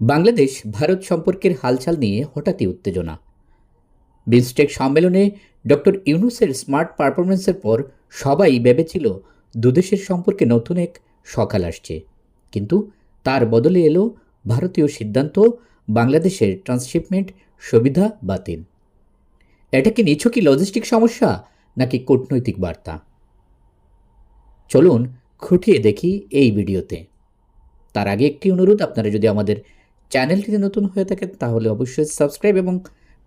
বাংলাদেশ, ভারত সম্পর্কের হালচাল নিয়ে হঠাৎই উত্তেজনা। বিমস্টেক সম্মেলনে ডক্টর ইউনুসের স্মার্ট পারফরমেন্সের পর সবাই ভেবেছিল দুদেশের সম্পর্কে নতুন এক সকাল আসছে। কিন্তু তার বদলে এলো ভারতীয় সিদ্ধান্ত, বাংলাদেশের ট্রান্সশিপমেন্ট সুবিধা বাতিল। এটা কি নিছকই লজিস্টিক সমস্যা, নাকি কূটনৈতিক বার্তা? চলুন খুঁটিয়ে দেখি এই ভিডিওতে। তার আগে একটি অনুরোধ, আপনারা যদি আমাদের চ্যানেলটিতে নতুন হয়ে থাকেন তাহলে অবশ্যই সাবস্ক্রাইব এবং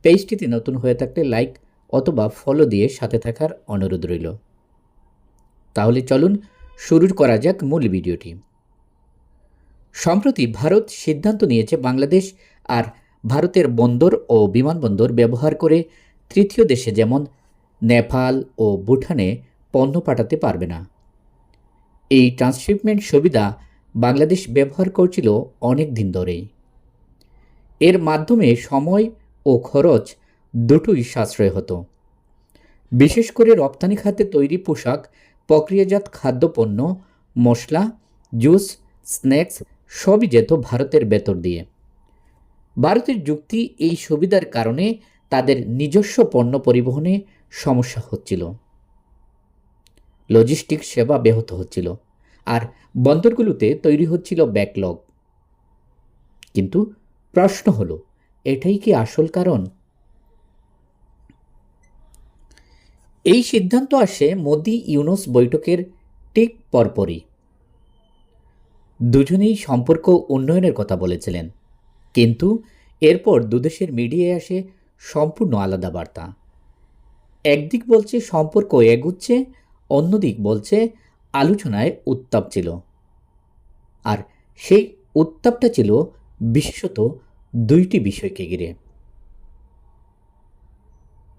পেজটিতে নতুন হয়ে থাকলে লাইক অথবা ফলো দিয়ে সাথে থাকার অনুরোধ রইল। তাহলে চলুন শুরু করা যাক মূল ভিডিওটি। সম্প্রতি ভারত সিদ্ধান্ত নিয়েছে বাংলাদেশ আর ভারতের বন্দর ও বিমানবন্দর ব্যবহার করে তৃতীয় দেশে যেমন নেপাল ও ভুটানে পণ্য পাঠাতে পারবে না। এই ট্রান্সশিপমেন্ট সুবিধা বাংলাদেশ ব্যবহার করছিল অনেক দিন ধরেই। এর মাধ্যমে সময় ও খরচ দুটোই সাশ্রয় হতো। বিশেষ করে রপ্তানি খাতে তৈরি পোশাক, প্রক্রিয়াজাত খাদ্যপণ্য, মশলা, জুস, স্ন্যাক্স সবই যেত ভারতের ভেতর দিয়ে। ভারতের যুক্তি এই সুবিধার কারণে তাদের নিজস্ব পণ্য পরিবহনে সমস্যা হচ্ছিল। লজিস্টিক সেবা ব্যাহত হচ্ছিল আর বন্দরগুলোতে তৈরি হচ্ছিল ব্যাকলগ কিন্তু প্রশ্ন হলো, এটাই কি আসল কারণ? এই সিদ্ধান্ত আসে মোদি ইউনুস বৈঠকের ঠিক পরপরই। দুজনেই সম্পর্ক উন্নয়নের কথা বলেছিলেন। কিন্তু এরপর দুদেশের মিডিয়ায় আসে সম্পূর্ণ আলাদা বার্তা। একদিক বলছে সম্পর্ক এগুচ্ছে, অন্যদিক বলছে আলোচনায় উত্তাপ ছিল। আর সেই উত্তাপটা ছিল বিশেষত দুইটি বিষয়কে ঘিরে।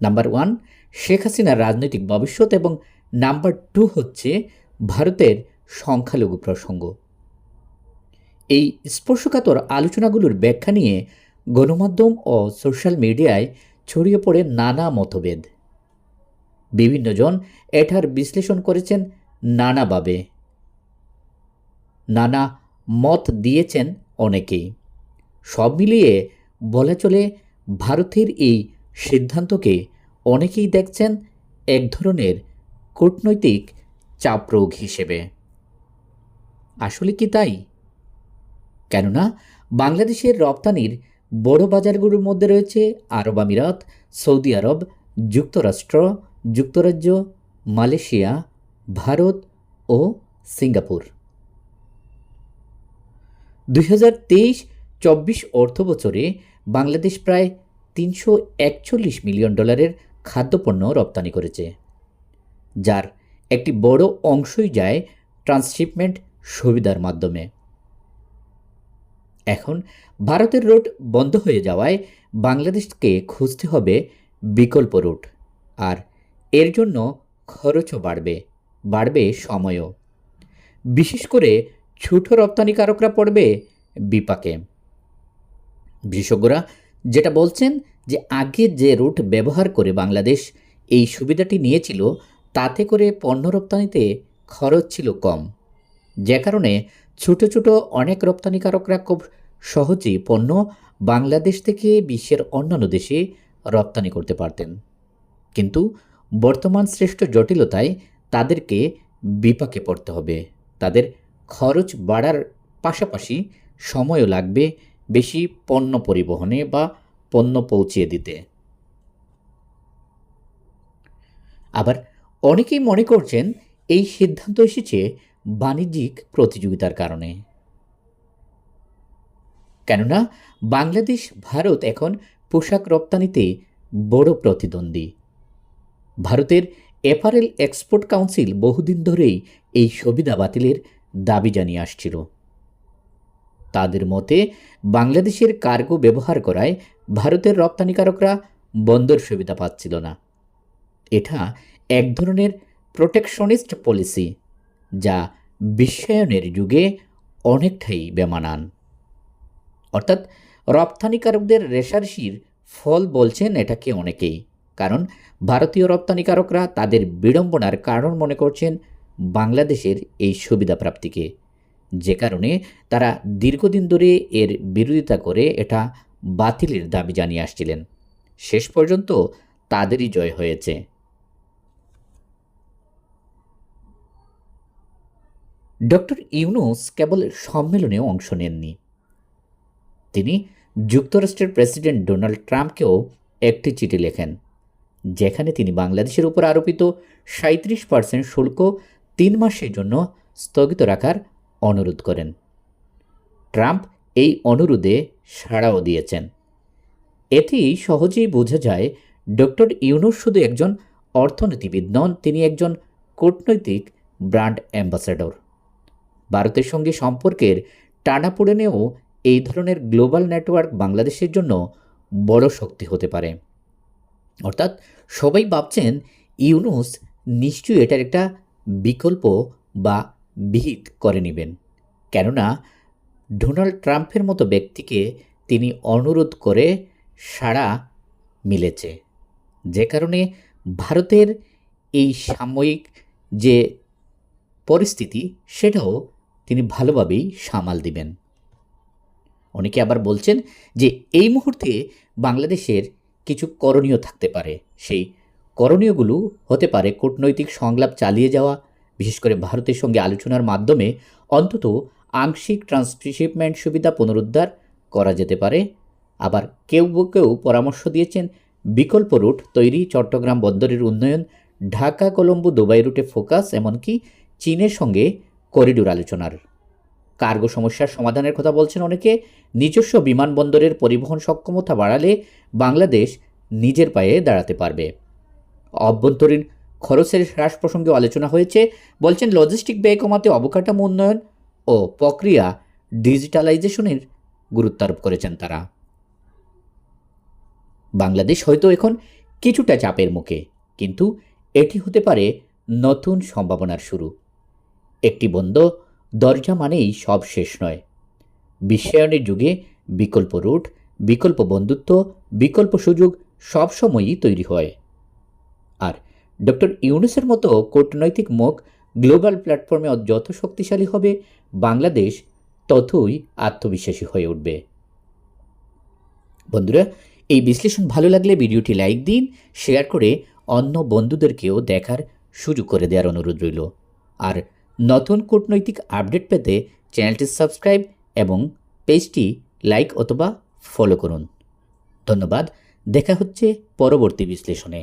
নাম্বার ওয়ান, শেখ হাসিনার রাজনৈতিক ভবিষ্যৎ এবং নাম্বার টু হচ্ছে ভারতের সংখ্যালঘু প্রসঙ্গ। এই স্পর্শকাতর আলোচনাগুলোর ব্যাখ্যা নিয়ে গণমাধ্যম ও সোশ্যাল মিডিয়ায় ছড়িয়ে পড়ে নানা মতভেদ। বিভিন্নজন এটার বিশ্লেষণ করেছেন নানাভাবে। নানা মত দিয়েছেন অনেকেই। সব মিলিয়ে বলা চলে ভারতের এই সিদ্ধান্তকে অনেকেই দেখছেন এক ধরনের কূটনৈতিক চাপরোগ হিসেবে। আসলে কি তাই? কেননা বাংলাদেশের রপ্তানির বড় বাজারগুলোর মধ্যে রয়েছে আরব আমিরাত, সৌদি আরব, যুক্তরাষ্ট্র, যুক্তরাজ্য, মালয়েশিয়া, ভারত ও সিঙ্গাপুর। দুই হাজার তেইশ চব্বিশ অর্থ বছরে বাংলাদেশ প্রায় তিনশো একচল্লিশ মিলিয়ন ডলারের খাদ্যপণ্য রপ্তানি করেছে, যার একটি বড় অংশই যায় ট্রান্সশিপমেন্ট সুবিধার মাধ্যমে। এখন ভারতের রুট বন্ধ হয়ে যাওয়ায় বাংলাদেশকে খুঁজতে হবে বিকল্প রুট, আর এর জন্য খরচও বাড়বে বাড়বে সময়ও। বিশেষ করে ছোট রপ্তানিকারকরা পড়বে বিপাকে। বিশেষজ্ঞরা যেটা বলছেন যে আগে যে রুট ব্যবহার করে বাংলাদেশ এই সুবিধাটি নিয়েছিল, তাতে করে পণ্য রপ্তানিতে খরচ ছিল কম। যে কারণে ছোট ছোট অনেক রপ্তানিকারকরা খুব সহজেই পণ্য বাংলাদেশ থেকে বিশ্বের অন্যান্য দেশে রপ্তানি করতে পারতেন। কিন্তু বর্তমান শ্রেষ্ঠ জটিলতায় তাদেরকে বিপাকে পড়তে হবে। তাদের খরচ বাড়ার পাশাপাশি সময়ও লাগবে বেশি পণ্য পরিবহনে বা পণ্য পৌঁছিয়ে দিতে। আবার অনেকেই মনে করছেন এই সিদ্ধান্ত এসেছে বাণিজ্যিক প্রতিযোগিতার কারণে। কেননা বাংলাদেশ, ভারত এখন পোশাক রপ্তানিতে বড় প্রতিদ্বন্দ্বী। ভারতের অ্যাপারেল এক্সপোর্ট কাউন্সিল বহুদিন ধরেই এই সুবিধা বাতিলের দাবি জানিয়ে আসছিল। তাদের মতে, বাংলাদেশের কার্গো ব্যবহার করায় ভারতের রপ্তানিকারকরা বন্দর সুবিধা পাচ্ছিল না। এটা এক ধরনের প্রোটেকশনিস্ট পলিসি, যা বিশ্বায়নের যুগে অনেকটাই বেমানান। অর্থাৎ রপ্তানিকারকদের রেশারেশির ফল বলছেন এটাকে অনেকেই, কারণ ভারতীয় রপ্তানিকারকরা তাদের বিড়ম্বনার কারণ মনে করছেন বাংলাদেশের এই সুবিধা প্রাপ্তিকে যে কারণে তারা দীর্ঘদিন ধরে এর বিরোধিতা করে এটা বাতিলের দাবি জানিয়ে আসছিলেন। শেষ পর্যন্ত তাদেরই জয় হয়েছে। ডক্টর ইউনুস কেবল সম্মেলনে অংশ নেননি। তিনি যুক্তরাষ্ট্রের প্রেসিডেন্ট ডোনাল্ড ট্রাম্পকেও একটি চিঠি লেখেন, যেখানে তিনি বাংলাদেশের উপর আরোপিত সাঁত্রিশ পার্সেন্ট শুল্ক তিন মাসের জন্য স্থগিত রাখার অনুরোধ করেন। ট্রাম্প এই অনুরোধে সাড়াও দিয়েছেন। এতেই সহজেই বোঝা যায়, ডক্টর ইউনুস শুধু একজন অর্থনীতিবিদ নন, তিনি একজন কূটনৈতিক ব্র্যান্ড অ্যাম্বাসেডর। ভারতের সঙ্গে সম্পর্কের টানাপোড়েনেও এই ধরনের গ্লোবাল নেটওয়ার্ক বাংলাদেশের জন্য বড় শক্তি হতে পারে। অর্থাৎ সবাই ভাবছেন, ইউনুস নিশ্চয়ই এটার একটা বিকল্প বা বিহিত করে নেবেন। কেননা, ডোনাল্ড ট্রাম্পের মতো ব্যক্তিকে তিনি অনুরোধ করে সাড়া মিলেছে। যে কারণে ভারতের এই সাময়িক যে পরিস্থিতি, সেটাও তিনি ভালোভাবেই সামাল দিবেন। অনেকে আবার বলছেন যে, এই মুহূর্তে বাংলাদেশের কিছু করণীয় থাকতে পারে। সেই করণীয়গুলো হতে পারে কূটনৈতিক সংলাপ চালিয়ে যাওয়া বিশেষ করে ভারতের সঙ্গে আলোচনার মাধ্যমে অন্তত আংশিক ট্রান্সশিপমেন্ট সুবিধা পুনরুদ্ধার করা যেতে পারে। আবার কেউ কেউ পরামর্শ দিয়েছেন, বিকল্প রুট তৈরি চট্টগ্রাম বন্দরের উন্নয়ন, ঢাকা, কলম্বো, দুবাই রুটে ফোকাস, এমনকি চীনের সঙ্গে করিডোর আলোচনার। কার্গো সমস্যার সমাধানের কথা বলছেন অনেকে। নিজস্ব বিমানবন্দরের পরিবহন সক্ষমতা বাড়ালে বাংলাদেশ নিজের পায়ে দাঁড়াতে পারবে। অভ্যন্তরীণ খরচের হ্রাস প্রসঙ্গে আলোচনা হয়েছে। বলছেন লজিস্টিক ব্যয় কমাতে অবকাঠামো উন্নয়ন ও প্রক্রিয়া ডিজিটালাইজেশনের গুরুত্ব আরোপ করেছেন তারা। বাংলাদেশ হয়তো এখন কিছুটা চাপের মুখে, কিন্তু এটি হতে পারে নতুন সম্ভাবনার শুরু। একটি বন্ধ দরজা মানেই সব শেষ নয়। বিশ্বায়নের যুগে বিকল্প রুট, বিকল্প বন্ধুত্ব, বিকল্প সুযোগ সবসময়ই তৈরি হয়। আর ডক্টর ইউনুসের মতো কূটনৈতিক মুখ গ্লোবাল প্ল্যাটফর্মে যত শক্তিশালী হবে, বাংলাদেশ ততই আত্মবিশ্বাসী হয়ে উঠবে। বন্ধুরা, এই বিশ্লেষণ ভালো লাগলে ভিডিওটি লাইক দিন, শেয়ার করে অন্য বন্ধুদেরকেও দেখার সুযোগ করে দেওয়ার অনুরোধ রইল। আর নতুন কূটনৈতিক আপডেট পেতে চ্যানেলটি সাবস্ক্রাইব এবং পেজটি লাইক অথবা ফলো করুন। ধন্যবাদ, দেখা হচ্ছে পরবর্তী বিশ্লেষণে।